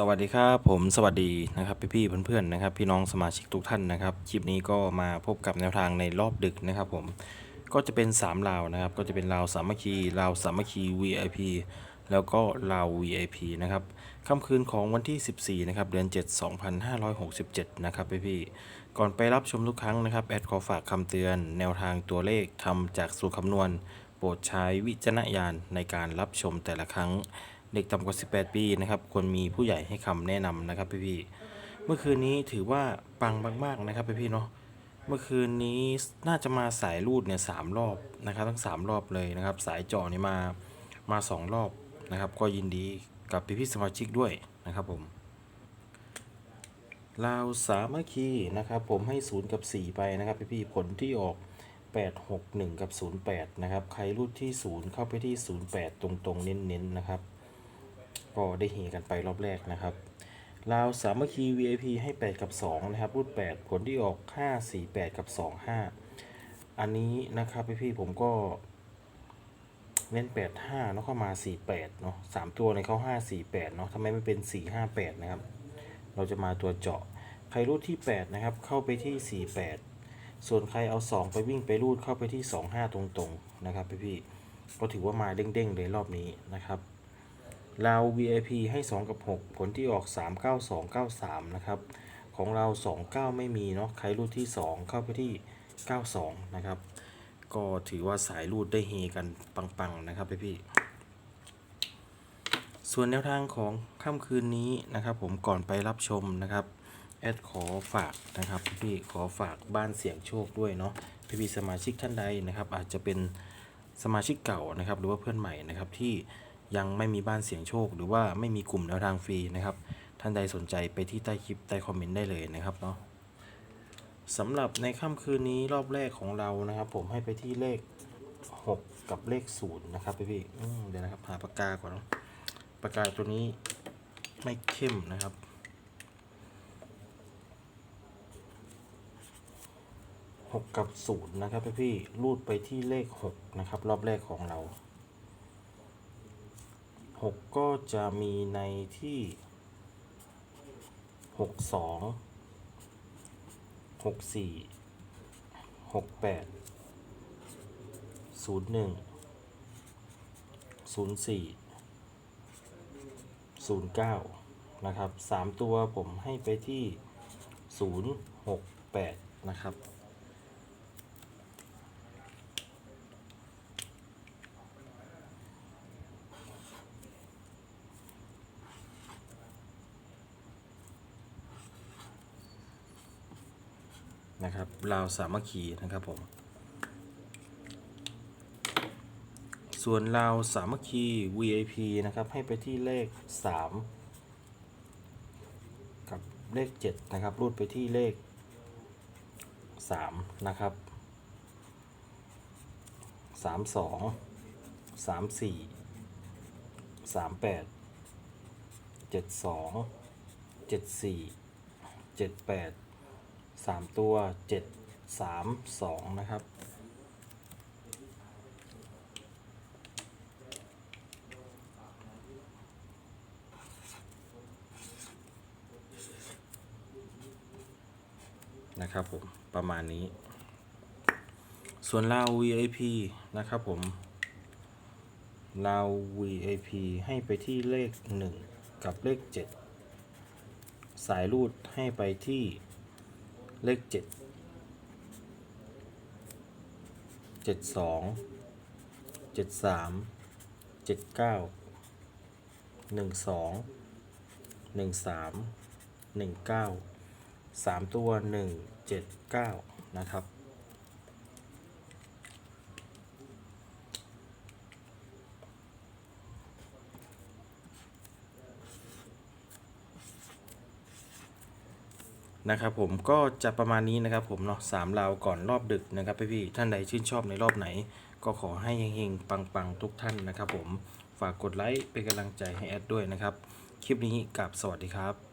สวัสดีครับผมสวัสดีนะครับพี่ๆเพื่อนๆนะครับ พี่น้องสมาชิกทุกท่านนะครับคลิปนี้ก็มาพบกับแนวทางในรอบดึกนะครับผมก็จะเป็น3ลาวนะครับ ก็จะเป็นลาวสามัคคีลาวสามัคคี VIP แล้วก็ลาว VIP นะครับค่ำคืนของวันที่ 14 นะครับเดือน 7 2567 นะครับพี่ๆก่อนไปรับชมทุกครั้งนะครับแอดขอฝากคำเตือน แนวทางตัวเลขทำจากสูตรคำนวณ โปรดใช้วิจารณญาณในการรับชมแต่ละครั้ง เด็กต่ำกว่า 18 ปีนะครับควรมีผู้ใหญ่ให้คำแนะนำนะครับพี่ๆเมื่อคืนนี้ถือว่าปังมากๆนะครับพี่ๆเนาะเมื่อคืนนี้น่าจะมาสายรูดเนี่ยสามรอบนะครับทั้งสามรอบเลยนะครับ สายเจาะนี่มามาสองรอบนะครับ ก็ยินดีกับพี่ๆสมาชิกด้วยนะครับผมลาวสามัคคีนะครับ ผมให้ 0 กับ 4 ไปนะครับพี่ๆผลที่ออก 8 6 1 กับ 08 นะครับ ใครรูดที่ 0 เข้าไปที่ 08 ตรงๆ เน้นๆนะครับ ก็ได้เฮกันไปรอบแรกนะครับลาวสามัคคี VIP ให้ 8 กับ 2 นะครับ รูด 8 ผลที่ออก 5 4 8 กับ 2 5 อันนี้นะครับพี่ๆผมก็เน้น8 5 เนาะเข้ามา 4 8 เนาะ3ตัวในเข้า 5 4 8 เนาะทำไมไม่เป็น 4 5 8 นะครับ เราจะมาตัวเจาะ ใครรูดที่ 8 นะครับ เข้าไปที่ 4 8 ส่วนใครเอา 2 ไปวิ่งไปรูดเข้าไปที่ 2 5 ตรงๆ นะครับพี่ๆก็ถือว่ามาเด้งๆเลยรอบนี้นะครับ เรา VIP ให้ 2 กับ 6 ผลที่ออก 3 9 2 9 3 นะครับ ของเรา 2 9 ไม่มีเนาะใครรูดที่ 2 เข้าไปที่ 92 นะครับ ก็ถือว่าสายรูดได้เฮกันปังๆ นะครับพี่ๆส่วนแนวทางของค่ำคืนนี้นะครับ ผมก่อนไปรับชมนะครับแอดขอฝากนะครับพี่ขอฝากบ้านเสียงโชคด้วยเนาะพี่ๆสมาชิกท่านใดนะครับ อาจจะเป็นสมาชิกเก่านะครับ หรือว่าเพื่อนใหม่นะครับที่ ยังไม่มีบ้านเสียงโชค หรือว่าไม่มีกลุ่มแนวทางฟรีนะครับ ท่านใดสนใจไปที่ใต้คลิปใต้คอมเมนต์ได้เลยนะครับเนาะสำหรับในค่ำคืนนี้รอบแรกของเรานะครับ ผมให้ไปที่เลข 6 กับเลข0นะครับพี่ๆอืมเดี๋ยวนะครับหาปากกาก่อนเนาะปากกาตัวนี้ไม่เข้มนะครับหกกับศูนย์นะครับพี่พี่รูดไปที่เลขหกนะครับรอบแรกของเรา หกก็จะมีในที่หกสองหกสี่หกแปดศูนย์หนึ่งศูนย์สี่ศูนย์เก้านะครับสามตัวผมให้ไปที่ศูนย์หกแปดนะครับ นะครับลาวสามัคคีนะครับผม ส่วนลาวสามัคคี VIP นะครับให้ไปที่เลข 3 กับเลข 7 นะครับ รูดไปที่เลข 3 นะครับ 32 34 38 72 74 78 สามตัวเจ็ดสามสองนะครับ นะครับผม ประมาณนี้ ส่วนเรา VIP นะครับผมเรา VIP ให้ไปที่เลข 1 กับเลข 7 สายรูดให้ไปที่ เลขเจ็ดเจ็ดสองเจ็ดสามเจ็ดเก้าหนึ่งสองหนึ่งสามหนึ่งเก้าสามตัวหนึ่งเจ็ดเก้านะครับ นะครับผมก็จะประมาณนี้นะครับผมเนาะสามราวก่อนรอบดึกนะครับพี่พี่ท่านใดชื่นชอบในรอบไหน ก็ขอให้เฮงๆปังๆ ทุกท่านนะครับผมฝากกดไลค์เป็นกำลังใจให้แอดด้วยนะครับ คลิปนี้กับสวัสดีครับ